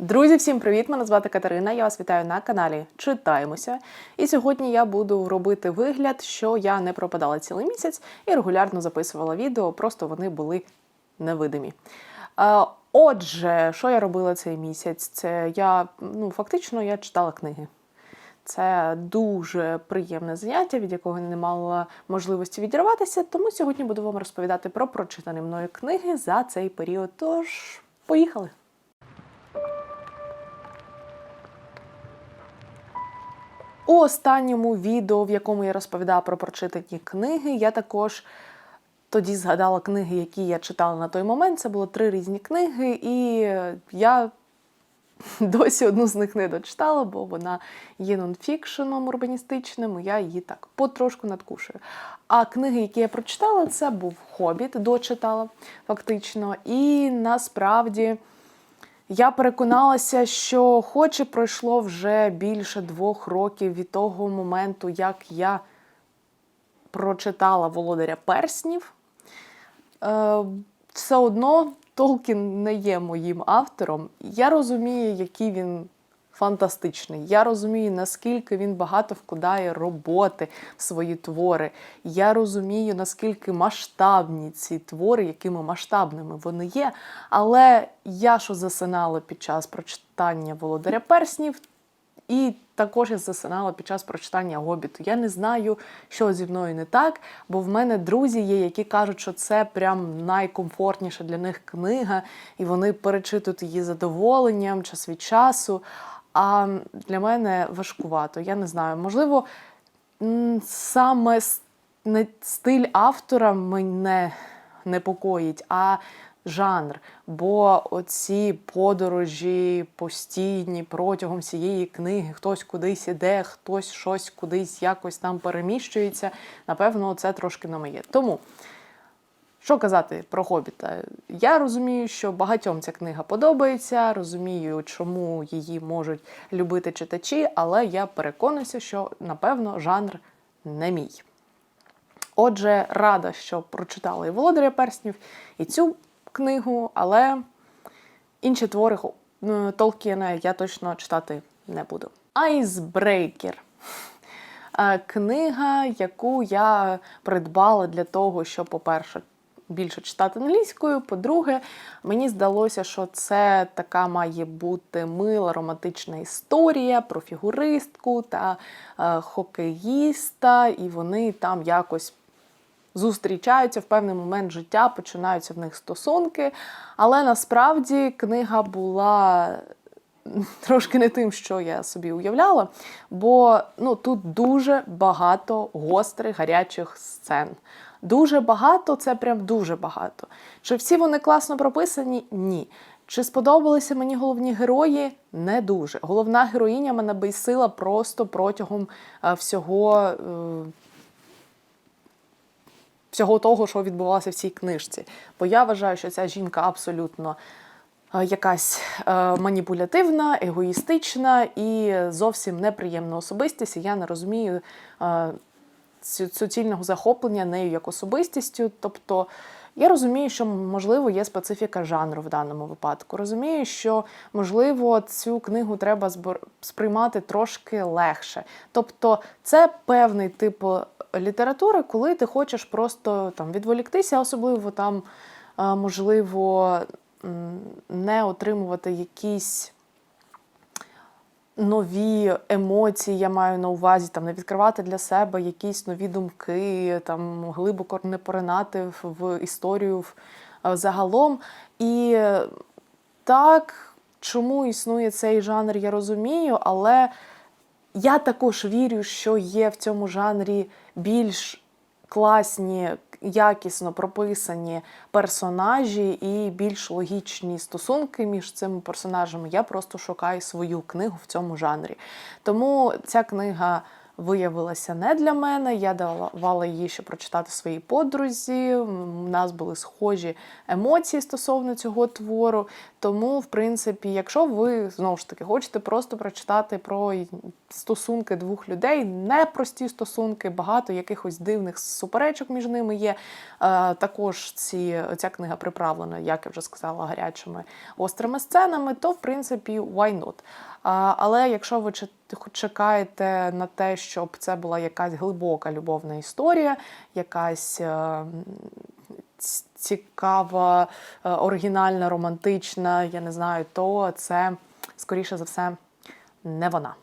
Друзі, всім привіт! Мене звати Катерина. Я вас вітаю на каналі Читаємося. І сьогодні я буду робити вигляд, що я не пропадала цілий місяць і регулярно записувала відео, просто вони були невидимі. Отже, що я робила цей місяць? Це я ну фактично я читала книги. Це дуже приємне заняття, від якого не мала можливості відірватися. Тому сьогодні буду вам розповідати про прочитані мною книги за цей період. Тож, поїхали! У останньому відео, в якому я розповідала про прочитані книги, я також тоді згадала книги, які я читала на той момент. Це було три різні книги, і я досі одну з них не дочитала, бо вона є нонфікшеном урбаністичним, і я її так потрошку надкушую. А книги, які я прочитала, це був Хобіт, дочитала фактично. І насправді. Я переконалася, що, хоч і пройшло вже більше двох років від того моменту, як я прочитала Володаря Перснів, е, все одно Толкін не є моїм автором. Я розумію, який він фантастичний. Я розумію, наскільки він багато вкладає роботи в свої твори. Я розумію, наскільки масштабні ці твори, якими масштабними вони є. Але я що засинала під час прочитання Володаря Перснів, і також я засинала під час прочитання Гобіту. Я не знаю, що зі мною не так, бо в мене друзі є, які кажуть, що це прям найкомфортніша для них книга, і вони перечитують її задоволенням час від часу. А для мене важкувато. Я не знаю. Можливо, саме стиль автора мене непокоїть, а жанр. Бо оці подорожі постійні протягом всієї книги, хтось кудись іде, хтось щось кудись якось там переміщується. Напевно, це трошки не моє. Тому. Що казати про Хобіта? Я розумію, що багатьом ця книга подобається, розумію, чому її можуть любити читачі, але я переконуюся, що напевно жанр не мій. Отже, рада, що прочитала і Володаря Перснів, і цю книгу, але інші твори е, Толкіна я точно читати не буду. Айсбрейкер. Е, Книга, яку я придбала для того, щоб, по-перше, більше читати англійською. По-друге, мені здалося, що це така має бути мила романтична історія про фігуристку та е, хокеїста, і вони там якось зустрічаються в певний момент життя, починаються в них стосунки. Але насправді книга була трошки не тим, що я собі уявляла, бо ну, тут дуже багато гострих гарячих сцен. Дуже багато, це прям дуже багато. Чи всі вони класно прописані? Ні. Чи сподобалися мені головні герої? Не дуже. Головна героїня мене бейсила просто протягом е, всього. е, всього того, що відбувалося в цій книжці. Бо я вважаю, що ця жінка абсолютно е, якась маніпулятивна, егоїстична і зовсім неприємна особистість. І я не розумію суцільного захоплення нею як особистістю. Тобто. Я розумію, що можливо є специфіка жанру в даному випадку. Розумію, що можливо цю книгу треба сприймати трошки легше. Тобто, це певний тип літератури, коли ти хочеш просто там відволіктися, особливо там е, можливо не отримувати якісь нові емоції, я маю на увазі, там не відкривати для себе якісь нові думки, там глибоко не поринати в, історію е, загалом. І так, чому існує цей жанр, я розумію, але я також вірю, що є в цьому жанрі більш класні, якісно прописані персонажі і більш логічні стосунки між цими персонажами. Я просто шукаю свою книгу в цьому жанрі. Тому ця книга виявилася не для мене. Я давала її ще прочитати своїй подрузі. У нас були схожі емоції стосовно цього твору. Тому, в принципі, якщо ви знову ж таки хочете просто прочитати про стосунки двох людей, непрості стосунки, багато якихось дивних суперечок між ними є. Е, також ці, ця книга приправлена, як я вже сказала, гарячими острими сценами, то в принципі why not? Але якщо ви чекаєте на те, щоб це була якась глибока любовна історія, якась е, цікава, е, оригінальна, романтична, я не знаю, то це скоріше за все не вона.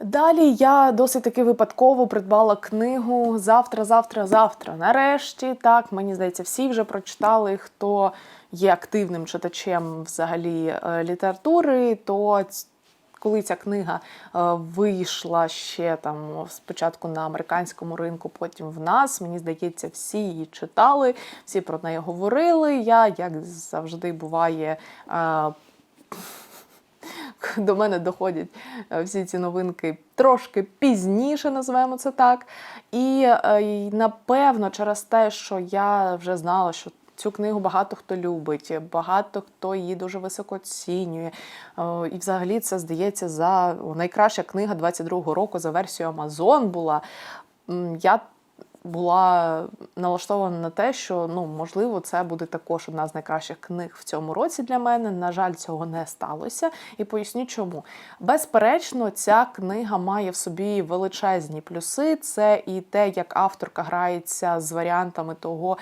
Далі я досить таки випадково придбала книгу Завтра, завтра, завтра. Нарешті, так, мені здається, всі вже прочитали, хто є активним читачем взагалі е, літератури, то коли ця книга е, вийшла ще там спочатку на американському ринку, потім в нас, мені здається, всі її читали, всі про неї говорили. Я, як завжди буває, е, до мене доходять е, всі ці новинки трошки пізніше, називаємо це так. І, напевно, через те, що я вже знала, що цю книгу багато хто любить, багато хто її дуже високо оцінює. Е, І взагалі це здається за найкраща книга 22-го року за версією Amazon була. Я була налаштована на те, що ну можливо це буде також одна з найкращих книг в цьому році для мене. На жаль, цього не сталося, і поясню, чому. Безперечно, ця книга має в собі величезні плюси. Це і те, як авторка грається з варіантами того,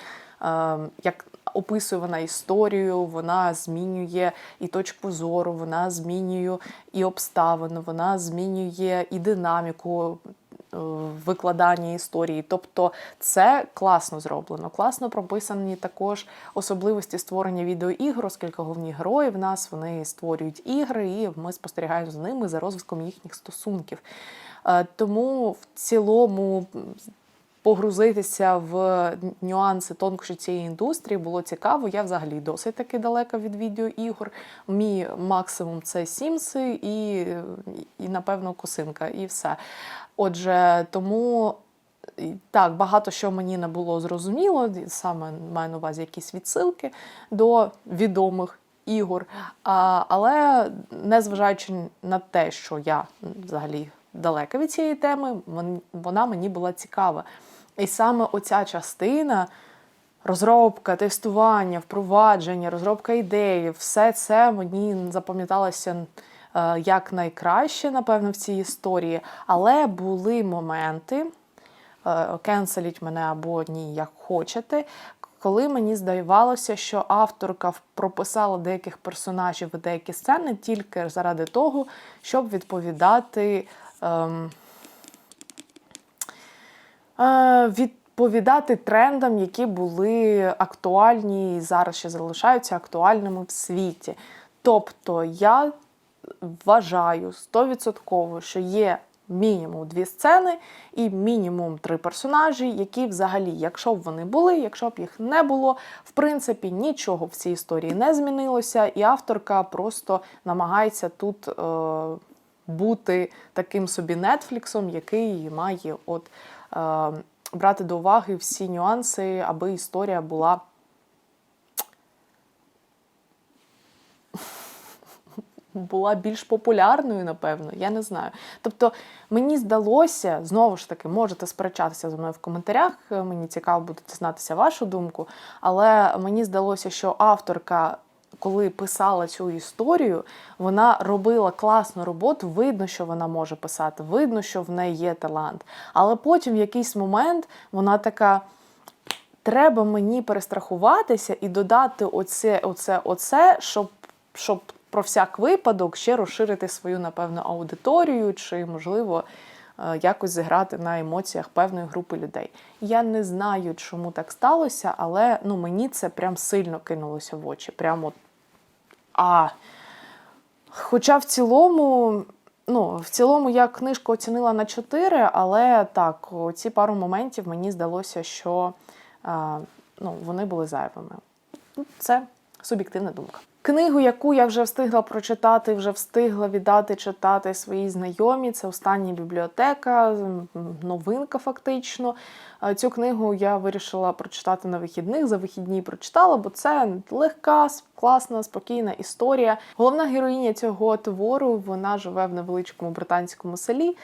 як. Описує вона історію, вона змінює і точку зору, вона змінює і обставини, вона змінює і динаміку е, викладання історії. Тобто це класно зроблено. Класно прописані також особливості створення відеоігр, оскільки головні герої в нас вони створюють ігри, і ми спостерігаємо з ними за розвитком їхніх стосунків. Е, Тому в цілому погрузитися в нюанси тонкощі цієї індустрії було цікаво. Я взагалі досить таки далека від відеоігор. Мій максимум це Сімси і, і напевно, косинка, і все. Отже, тому. Так, багато що мені не було зрозуміло, саме маю на увазі якісь відсилки до відомих ігор. А, але незважаючи на те, що я взагалі далека від цієї теми, вона мені була цікава. І саме оця частина. Розробка, тестування, впровадження, розробка ідеї, все це мені запам'яталося е, як найкраще, напевно, в цій історії. Але були моменти, кенселіть мене або ні, як хочете, коли мені здавалося, що авторка прописала деяких персонажів і деякі сцени тільки заради того, щоб відповідати. Ем, відповідати трендам, які були актуальні і зараз ще залишаються актуальними в світі. Тобто я вважаю стовідсотково, що є мінімум дві сцени і мінімум три персонажі, які взагалі, якщо б вони були, якщо б їх не було, в принципі, нічого в цій історії не змінилося, і авторка просто намагається тут. Е- бути таким собі Нетфліксом, який має от, е, брати до уваги всі нюанси, аби історія була була більш популярною, напевно, я не знаю. Тобто, мені здалося, знову ж таки, можете сперечатися зі мною в коментарях, е, мені цікаво буде дізнатися вашу думку, але мені здалося, що авторка. Коли писала цю історію, вона робила класну роботу. Видно, що вона може писати, видно, що в неї є талант. Але потім в якийсь момент вона така: треба мені перестрахуватися і додати оце, оце, оце, щоб, щоб про всяк випадок ще розширити свою, напевно, аудиторію, чи, можливо, е, якось зіграти на емоціях певної групи людей. Я не знаю, чому так сталося, але ну, мені це прям сильно кинулося в очі. Прямо а. Хоча в цілому, ну, в цілому я книжку оцінила на 4, але так, ці пару моментів мені здалося, що е, ну, вони були зайвими. Ну, Це суб'єктивна думка. Книгу, яку я вже встигла прочитати, вже встигла віддати читати своїй знайомі. Це остання бібліотека, новинка фактично. Цю книгу я вирішила прочитати на вихідних. За вихідні прочитала, бо це легка, класна, спокійна історія. Головна героїня цього твору вона живе в невеличкому британському селі.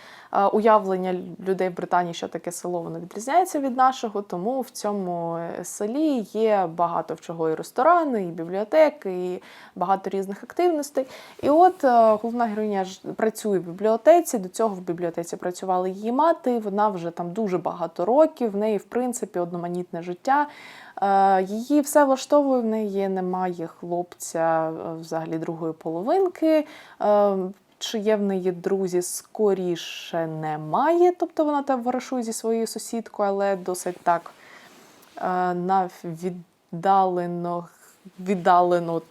Уявлення людей в Британії, що таке село, воно відрізняється від нашого, тому в цьому е, селі є багато в чого і ресторани, і бібліотеки, і багато різних активностей. І от е, головна героїня працює в бібліотеці. До цього в бібліотеці працювала її мати. Вона вже там дуже багато років. В неї, в принципі, одноманітне життя. Е, Її все влаштовує, в неї немає хлопця е, взагалі другої половинки. Е, Чи є в неї друзі, скоріше немає. Тобто вона там варишує зі своєю сусідкою, але досить так на віддалено, віддалено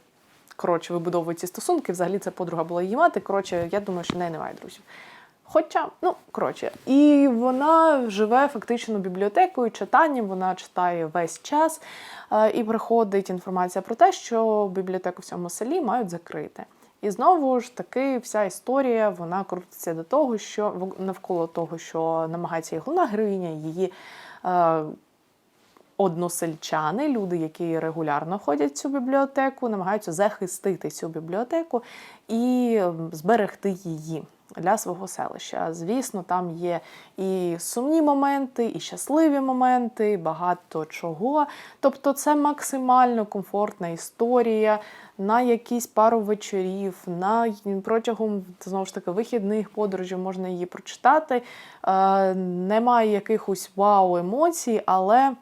коротше, вибудовують ці стосунки. Взагалі це подруга була її мати. Коротше, я думаю, що в неї немає друзів. Хоча, ну коротше, і вона живе фактично бібліотекою, читанням, вона читає весь час, е, і приходить інформація про те, що бібліотеку в цьому селі мають закрити. І знову ж таки, вся історія вона крутиться до того, що навколо того, що намагається її головна героїня, її е, односельчани, люди, які регулярно ходять в цю бібліотеку, намагаються захистити цю бібліотеку і зберегти її для свого селища. Звісно, там є і сумні моменти, і щасливі моменти, і багато чого. Тобто, це максимально комфортна історія. На якісь пару вечорів, на протягом знову ж таки вихідних подорожів можна її прочитати. Е, немає якихось вау емоцій, але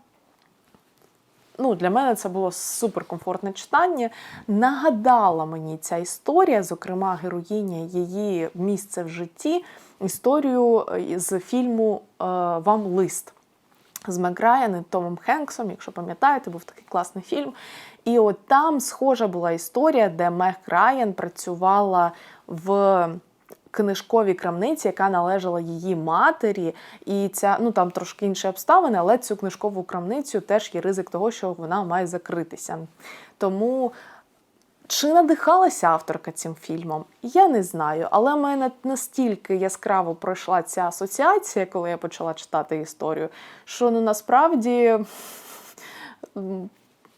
ну, для мене це було суперкомфортне читання. Нагадала мені ця історія, зокрема, героїня її місце в житті, історію е, з фільму е, Вам лист. З Мек Райан і Томом Хенксом, якщо пам'ятаєте, був такий класний фільм. І от там схожа була історія, де Мек Райан працювала в книжковій крамниці, яка належала її матері. І ця, ну там трошки інші обставини, але цю книжкову крамницю теж є ризик того, що вона має закритися. Тому. Чи надихалася авторка цим фільмом? Я не знаю, але в мене настільки яскраво пройшла ця асоціація, коли я почала читати історію, що ну насправді м,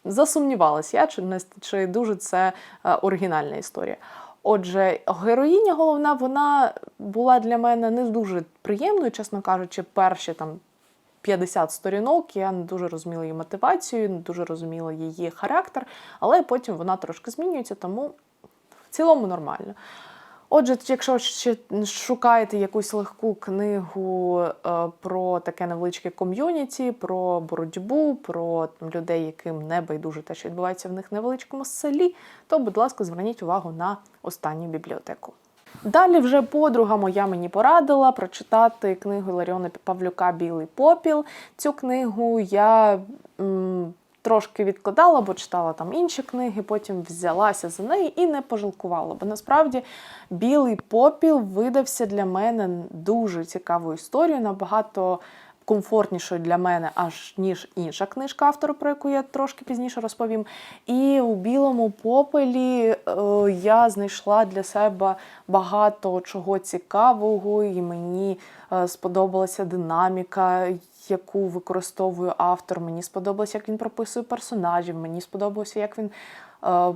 засумнівалась я, чи, чи дуже це е, оригінальна історія. Отже, героїня головна, вона була для мене не дуже приємною, чесно кажучи, перші там 50 сторінок. Я не дуже розуміла її мотивацію, не дуже розуміла її характер, але потім вона трошки змінюється, тому в цілому нормально. Отже, якщо ще шукаєте якусь легку книгу е, про таке невеличке ком'юніті, про боротьбу, про людей, яким не байдуже те, що відбувається в них невеличкому селі, то, будь ласка, зверніть увагу на останню бібліотеку. Далі вже подруга моя мені порадила прочитати книгу Ларіона Павлюка Білий попіл. Цю книгу я м, трошки відкладала, бо читала там інші книги, потім взялася за неї і не пожалкувала. Бо насправді білий попіл видався для мене дуже цікавою історією, набагато комфортнішою для мене, аж ніж інша книжка автора, про яку я трошки пізніше розповім. І у білому попелі е, я знайшла для себе багато чого цікавого, і мені е, сподобалася динаміка, яку використовує автор. Мені сподобалось, як він прописує персонажів. Мені сподобалося, як він. е,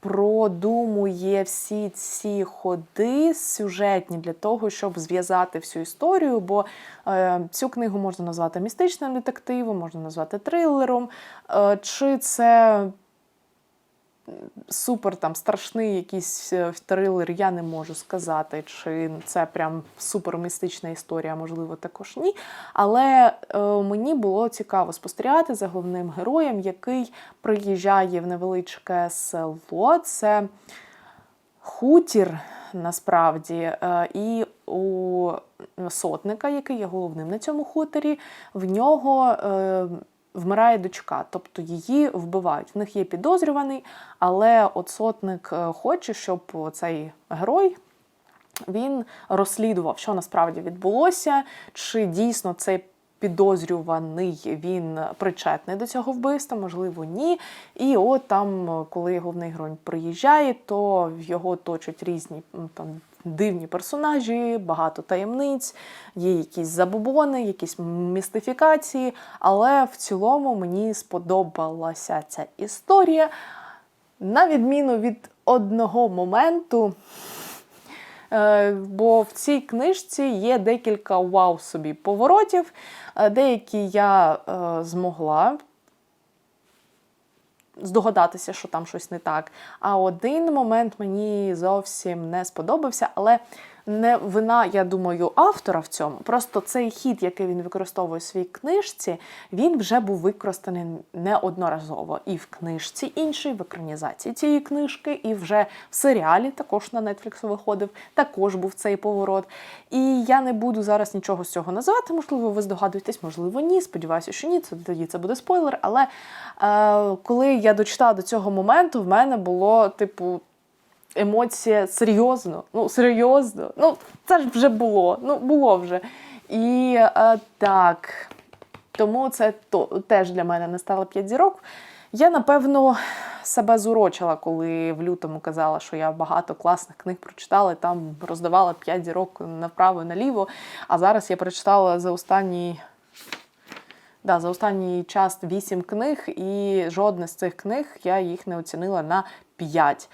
Продумує всі ці ходи сюжетні для того, щоб зв'язати всю історію. Бо е, цю книгу можна назвати містичним детективом, можна назвати трилером. Е, чи це супер там страшний якийсь е, трилер, я не можу сказати, чи це прям супер містична історія, можливо, також ні. Але е, мені було цікаво спостерігати за головним героєм, який приїжджає в невеличке село. Це хутір насправді. Е, І у сотника, який є головним на цьому хуторі, в нього е, вмирає дочка, тобто її вбивають. В них є підозрюваний, але от сотник е, хоче, щоб цей герой. Він розслідував, що насправді відбулося, чи дійсно цей підозрюваний він причетний до цього вбивства, можливо, ні. І от там, коли головний герой приїжджає, то його оточують різні там. Дивні персонажі, багато таємниць, є якісь забобони, якісь містифікації. Але в цілому мені сподобалася ця історія. На відміну від одного моменту, Е, Бо в цій книжці є декілька вау собі поворотів. Е, Деякі я е, змогла здогадатися, що там щось не так. А один момент мені зовсім не сподобався, але не вина, я думаю, автора в цьому. Просто цей хід, який він використовує в своїй книжці, він вже був використаний неодноразово. І в книжці іншій, в екранізації цієї книжки, і вже в серіалі також на Netflix виходив, також був цей поворот. І я не буду зараз нічого з цього називати. Можливо, ви здогадуєтесь, можливо, ні. Сподіваюся, що ні. Це тоді це буде спойлер. Але е, коли я дочитала до цього моменту, в мене було типу. Емоція серйозно, ну серйозно. Ну, це ж вже було. Ну, було вже. І е, так, тому це то, теж для мене не стало 5 зірок. Я, напевно, себе зурочила, коли в лютому казала, що я багато класних книг прочитала, там роздавала 5 зірок направо і наліво. А зараз я прочитала за останній. Да, за останній час 8 книг, і жодна з цих книг я їх не оцінила на 5.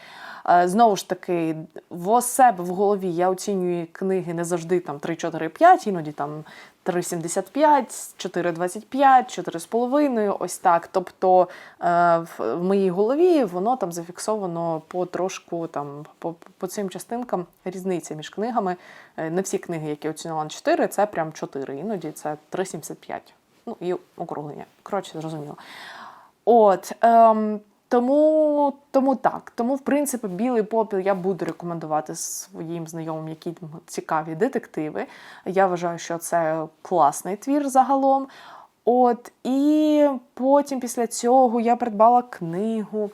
Е, Знову ж таки, в себе в голові я оцінюю книги не завжди там 3, 4, 5, іноді там 3,75, 4,25, 4,5, ось так. Тобто е, в в моїй голові воно там зафіксовано по трошку там по, по цим частинкам різниця між книгами. Е, Не всі книги, які оцінила на 4, це прям 4, іноді це 3,75. Ну і округлення. Коротше, зрозуміло. От. Ем, тому, тому так. Тому, в принципі, білий попіл я буду рекомендувати своїм знайомим, які цікаві детективи. Я вважаю, що це класний твір загалом. От, і потім після цього я придбала книгу.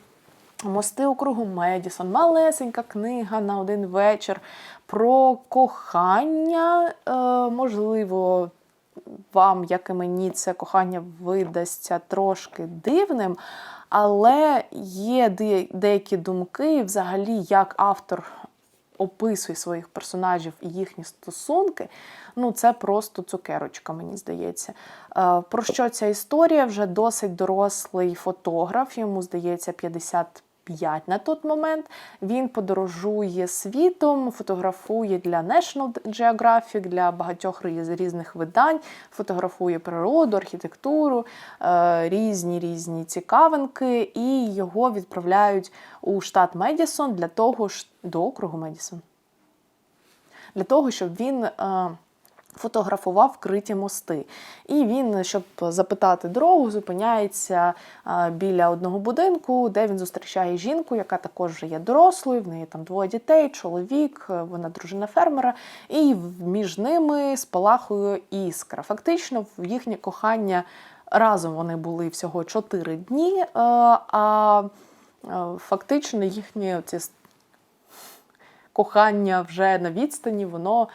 Мости у кругу Медісон, малесенька книга на один вечір про кохання. Е, можливо, вам, як і мені, це кохання видасться трошки дивним, але є деякі думки, взагалі, як автор описує своїх персонажів і їхні стосунки. Ну, це просто цукерочка, мені здається. Е, Про що ця історія? Вже досить дорослий фотограф, йому здається, 55 на той момент. Він подорожує світом, фотографує для National Geographic, для багатьох різних видань, фотографує природу, архітектуру, е, різні різні цікавинки, і його відправляють у штат Медісон для того ж до округу Медісон. Для того, щоб він. Е, Фотографував вкриті мости. І він, щоб запитати дорогу, зупиняється біля одного будинку, де він зустрічає жінку, яка також вже є дорослою. В неї там двоє дітей, чоловік, е, вона дружина фермера, і між ними спалахує іскра. Фактично, в їхнє кохання разом вони були всього 4 дні, е, а е, фактично їхні ці кохання вже на відстані, воно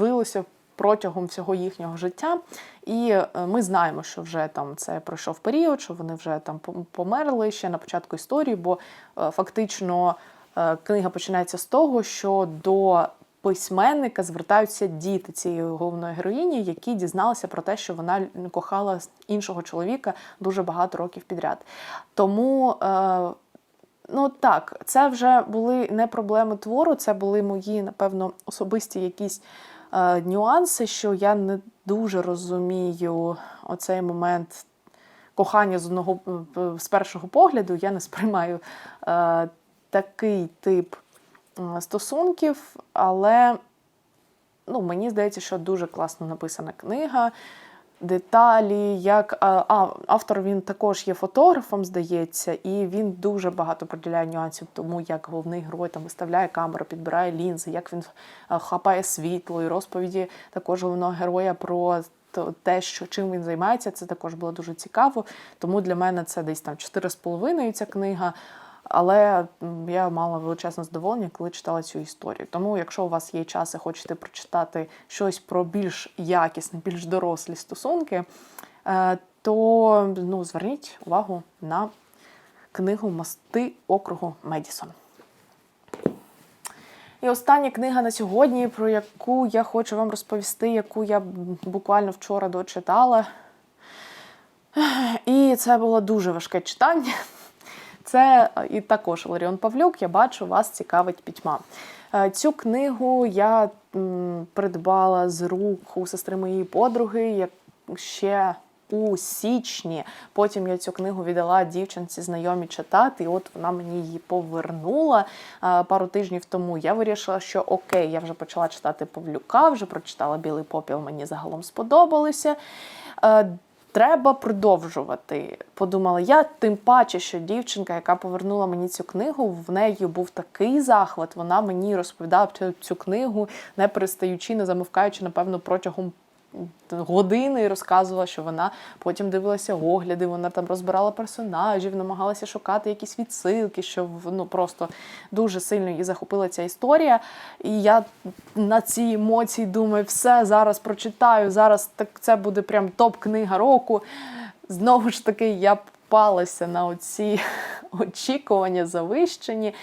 е, протягом всього їхнього життя. І е, ми знаємо, що вже там це пройшов період, що вони вже там померли ще на початку історії, бо е, фактично е, книга починається з того, що до письменника звертаються діти цієї головної героїні, які дізналися про те, що вона кохала іншого чоловіка дуже багато років підряд. Тому. Ну так, це вже були не проблеми твору, це були мої, напевно, особисті якісь нюанси, що я не дуже розумію оцей момент кохання з одного е, з першого погляду. Я не сприймаю е, такий тип е, стосунків, але ну, мені здається, що дуже класно написана книга. Деталі, як а, автор він також є фотографом, здається, і він дуже багато приділяє нюансів тому, як головний герой там виставляє камеру, підбирає лінзи, як він хапає світло, і розповіді також головного героя про те, що чим він займається. Це також було дуже цікаво. Тому для мене це десь там 4,5 ця книга. Але я мала величезне задоволення, коли читала цю історію. Тому, якщо у вас є час і хочете прочитати щось про більш якісні, більш дорослі стосунки, е, то ну, зверніть увагу на книгу Мости округу Медісон. І остання книга на сьогодні, про яку я хочу вам розповісти, яку я буквально вчора дочитала. І це було дуже важке читання. Це е, і також Ларіон Павлюк, я бачу, вас цікавить пітьма. Е, Цю книгу я придбала з рук у сестри моєї подруги як ще у січні. Потім я цю книгу віддала дівчинці знайомі читати, і от вона мені її повернула е, пару тижнів тому. Я вирішила, що окей, я вже почала читати Павлюка, вже прочитала Білий попіл, мені загалом сподобалося. Треба продовжувати. Подумала я, тим паче, що дівчинка, яка повернула мені цю книгу, в неї був такий захват. Вона мені розповідала цю книгу, не перестаючи, не замовкаючи, напевно, протягом години і розказувала, що вона потім дивилася огляди, вона там розбирала персонажів, намагалася шукати якісь відсилки, що ну просто дуже сильно її захопила ця історія. І я на ці емоції думаю, все зараз прочитаю. Зараз так це буде прям топ-книга року. Знову ж таки, я попалася на оці очікування завищені.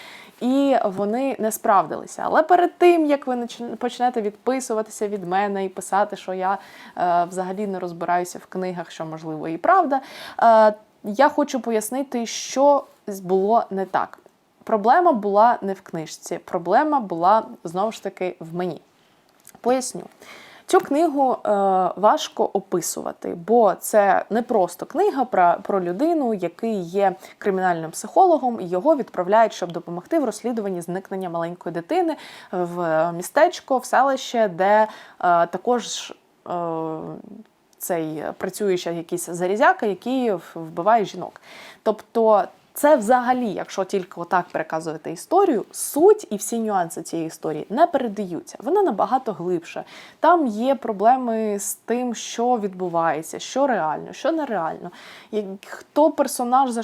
І вони не справдилися. Але перед тим, як ви почнете відписуватися від мене і писати, що я е, взагалі не розбираюся в книгах, що можливо і правда, е, я хочу пояснити, що було не так. Проблема була не в книжці, проблема була знову ж таки в мені. Поясню. Цю книгу е, важко описувати, бо це не просто книга про, про людину, який є кримінальним психологом, і його відправляють, щоб допомогти в розслідуванні зникнення маленької дитини в містечко, в селище, де е, також е, цей працює ще якийсь зарізяка, який вбиває жінок. Тобто. Це взагалі, якщо тільки отак переказувати історію, суть і всі нюанси цієї історії не передаються. Вона набагато глибша. Там є проблеми з тим, що відбувається, що реально, що нереально, хто персонаж, за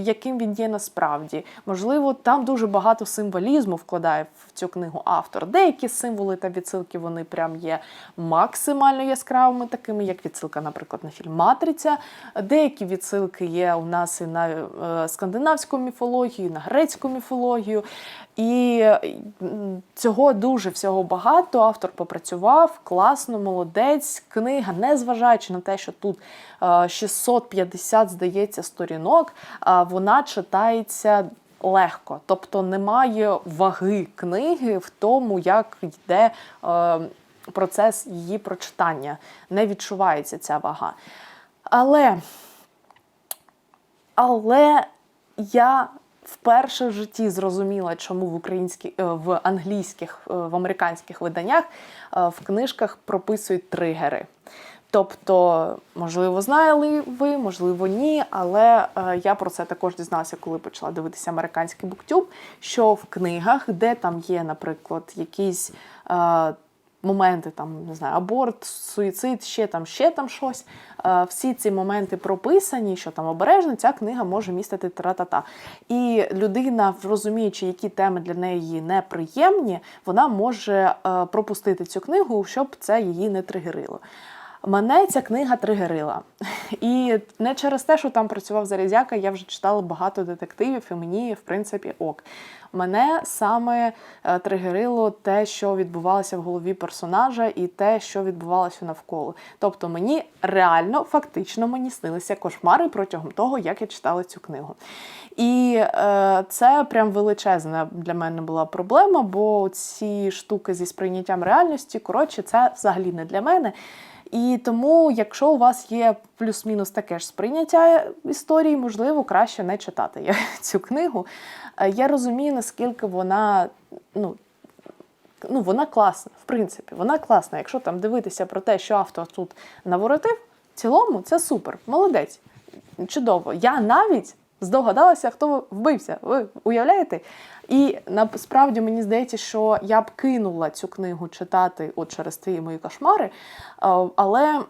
яким він є насправді. Можливо, там дуже багато символізму вкладає в цю книгу автор. Деякі символи та відсилки вони прям є максимально яскравими, такими як відсилка, наприклад, на фільм Матриця. Деякі відсилки є у нас і на е, скандинавську міфологію, на грецьку міфологію. І цього дуже всього багато. Автор попрацював класно, молодець. Книга, незважаючи на те, що тут е, 650, здається, сторінок, е, вона читається. Легко, тобто немає ваги книги в тому, як йде е, процес її прочитання. Не відчувається ця вага. Але але я вперше в житті зрозуміла, чому в українських е, в англійських, е, в американських виданнях е, в книжках прописують тригери. Тобто, можливо, знали ви, можливо, ні, але е, я про це також дізналася, коли почала дивитися американський буктюб, що в книгах, де там є, наприклад, якісь е, моменти, там не знаю, аборт, суїцид, ще там, ще там щось. е, Всі ці моменти прописані, що там обережно, ця книга може містити тра-та-та. І людина, розуміючи, які теми для неї неприємні, вона може е, пропустити цю книгу, щоб це її не тригерило. Мене ця книга тригерила. І не через те, що там працював Зарізяка, я вже читала багато детективів, і мені, в принципі, ок. Мене саме е, тригерило те, що відбувалося в голові персонажа, і те, що відбувалося навколо. Тобто мені реально, фактично, мені снилися кошмари протягом того, як я читала цю книгу. І е, це прям величезна для мене була проблема, бо ці штуки зі сприйняттям реальності, коротше, це взагалі не для мене. І тому, якщо у вас є плюс-мінус таке ж сприйняття історії, можливо, краще не читати цю книгу. Е, Я розумію, наскільки вона ну, ну, вона класна, в принципі, вона класна. Якщо там дивитися про те, що автор тут наворотив, в цілому це супер, молодець. Чудово. Я навіть здогадалася, хто вбився. Ви уявляєте? І насправді мені здається, що я б кинула цю книгу читати от через ті мої кошмари. Але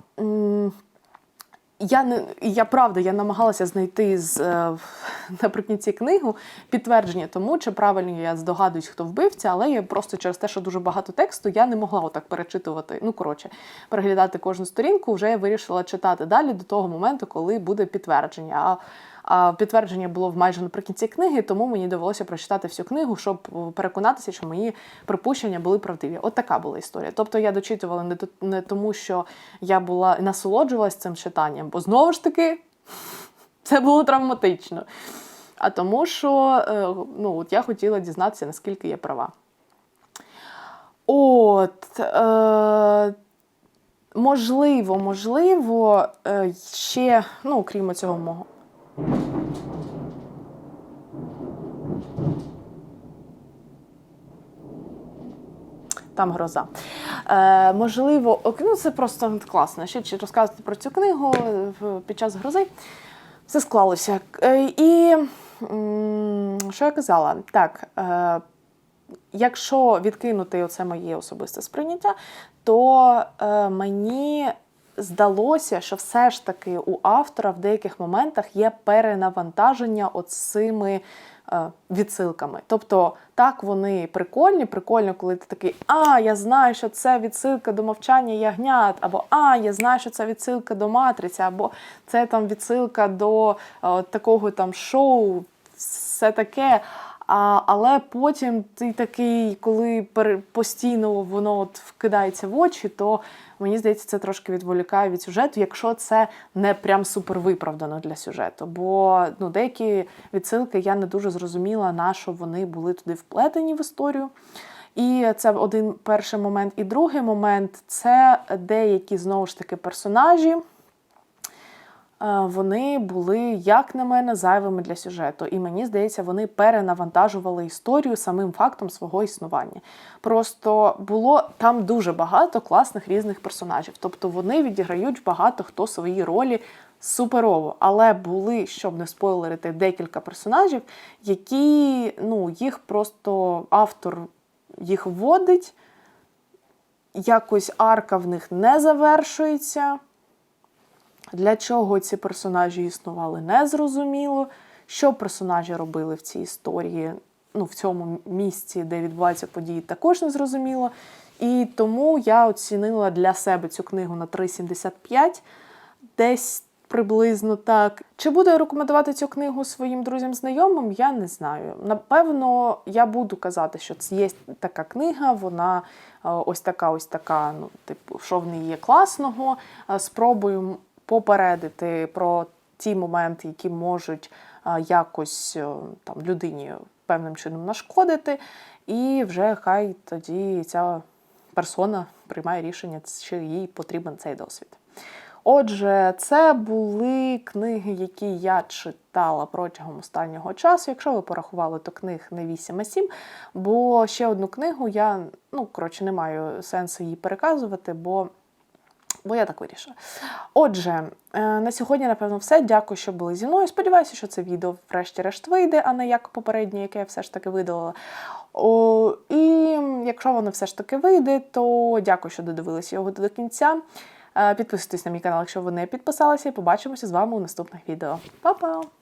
Я не я правда, я намагалася знайти з е, наприкінці книгу підтвердження тому, чи правильно я здогадуюсь, хто вбивця, але я просто через те, що дуже багато тексту, я не могла отак перечитувати. Ну коротше, переглядати кожну сторінку. Вже я вирішила читати далі до того моменту, коли буде підтвердження. А а підтвердження було майже наприкінці книги, тому мені довелося прочитати всю книгу, щоб переконатися, що мої припущення були правдиві. От така була історія. Тобто я дочитувала не, тому, що я була насолоджувалась цим читанням, бо знову ж таки це було травматично. А тому, що е, ну, от я хотіла дізнатися, наскільки я права. От. Е, Можливо, можливо, е, ще, ну, окрім цього мого. Там гроза. Е, Можливо, ну це просто класно. Ще чи розказувати про цю книгу під час грози. Все склалося. Е, І що я казала? Так, е, якщо відкинути оце моє особисте сприйняття, то е, мені здалося, що все ж таки у автора в деяких моментах є перенавантаження оцими е, відсилками. Тобто, так вони прикольні, прикольно, коли ти такий, а, я знаю, що це відсилка до мовчання ягнят, або а, я знаю, що це відсилка до матриці, або це там відсилка до е, такого там шоу, все таке. А, але потім ти такий, коли постійно воно от вкидається в очі, то мені здається, це трошки відволікає від сюжету, якщо це не прям супер виправдано для сюжету. Бо ну, деякі відсилки я не дуже зрозуміла, на що вони були туди вплетені в історію. І це один перший момент. І другий момент це деякі знову ж таки персонажі. Е, Вони були, як на мене, зайвими для сюжету. І мені здається, вони перенавантажували історію самим фактом свого існування. Просто було там дуже багато класних різних персонажів. Тобто вони відіграють багато хто свої ролі суперово. Але були, щоб не спойлерити, декілька персонажів, які ну, їх просто автор їх вводить, якось арка в них не завершується. Для чого ці персонажі існували, незрозуміло. Що персонажі робили в цій історії, ну, в цьому місці, де відбуваються події, також не зрозуміло. І тому я оцінила для себе цю книгу на 3,75, десь приблизно так. Чи буду я рекомендувати цю книгу своїм друзям-знайомим, я не знаю. Напевно, я буду казати, що це є така книга, вона е, ось така, ось така, ну, типу, що в неї є класного. Е, Спробую попередити про ті моменти, які можуть якось е, там людині певним чином нашкодити, і вже хай тоді ця персона приймає рішення, чи їй потрібен цей досвід. Отже, це були книги, які я читала протягом останнього часу. Якщо ви порахували, то книг не 8, а 7, бо ще одну книгу я, ну, коротше, не маю сенсу її переказувати, бо бо я так вирішила. Отже, е, на сьогодні, напевно, все. Дякую, що були зі мною. Сподіваюся, що це відео врешті-решт вийде, а не як попереднє, яке я все ж таки видалила. О, і якщо воно все ж таки вийде, то дякую, що додивилися його до кінця. Е, Підписуйтесь на мій канал, якщо ви не підписалися, і побачимося з вами у наступних відео. Па-па!